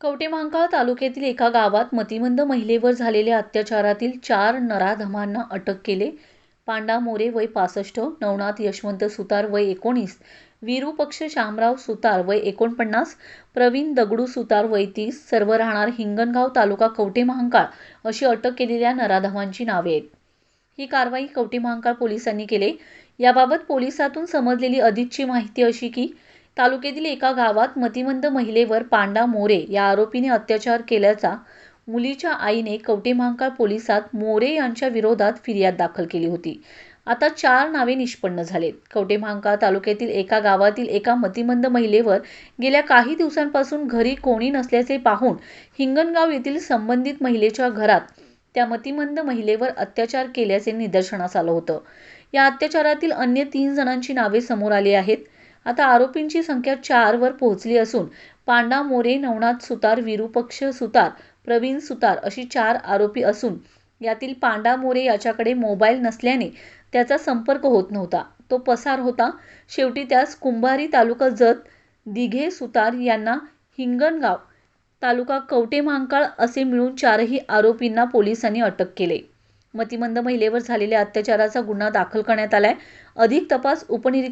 कवठेमहांकाळ तालुक्यातील एका गावात मतिमंद महिलेवर झालेल्या अत्याचारातील चार नराधमांना अटक केले. पांडा मोरे वय पासष्ट नवनाथ यशवंत सुतार वय एकोणीस विरूपक्ष शामराव सुतार वय एकोणपन्नास प्रवीण दगडू सुतार वय तीस सर्व राहणार हिंगणगाव तालुका कवठेमहांकाळ अशी अटक केलेल्या नराधमांची नावे आहेत. ही कारवाई कवठेमहांकाळ पोलिसांनी केले. याबाबत पोलिसातून समजलेली अधिकची माहिती अशी की तालुक्यातील एका गावात मतिमंद महिलेवर पांडा मोरे या आरोपीने अत्याचार केल्याचा मुलीच्या आईने कवठेमहांकाळ पोलिसात मोरे यांच्या विरोधात फिर्याद दाखल केली होती. आता चार नावे निष्पन्न झालेत. कवठेमहांकाळ तालुक्यातील एका गावातील एका मतिमंद महिलेवर गेल्या काही दिवसांपासून घरी कोणी नसल्याचे पाहून हिंगणगाव येथील संबंधित महिलेच्या घरात त्या मतिमंद महिलेवर अत्याचार केल्याचे निदर्शनास आलं होतं. या अत्याचारातील अन्य तीन जणांची नावे समोर आली आहेत. आता आरोपींची संख्या चार वर पोहोचली असून पांडा मोरे नवनाथ सुतार विरूपक्ष सुतार प्रवीण सुतार अशी चार आरोपी असून यातील पांडा मोरे याच्याकडे मोबाईल नसल्याने त्याचा संपर्क होत नव्हता. तो पसार होता. शेवटी त्यास कुंभारी तालुका जत दिघे सुतार यांना हिंगणगाव तालुका कवटे महांकाळ असे मिळून चारही आरोपींना पोलिसांनी अटक केले. मतिमंद महिलेवर झालेल्या अत्याचाराचा गुन्हा दाखल करण्यात आलाय. अधिक तपास उपनिरीक्षक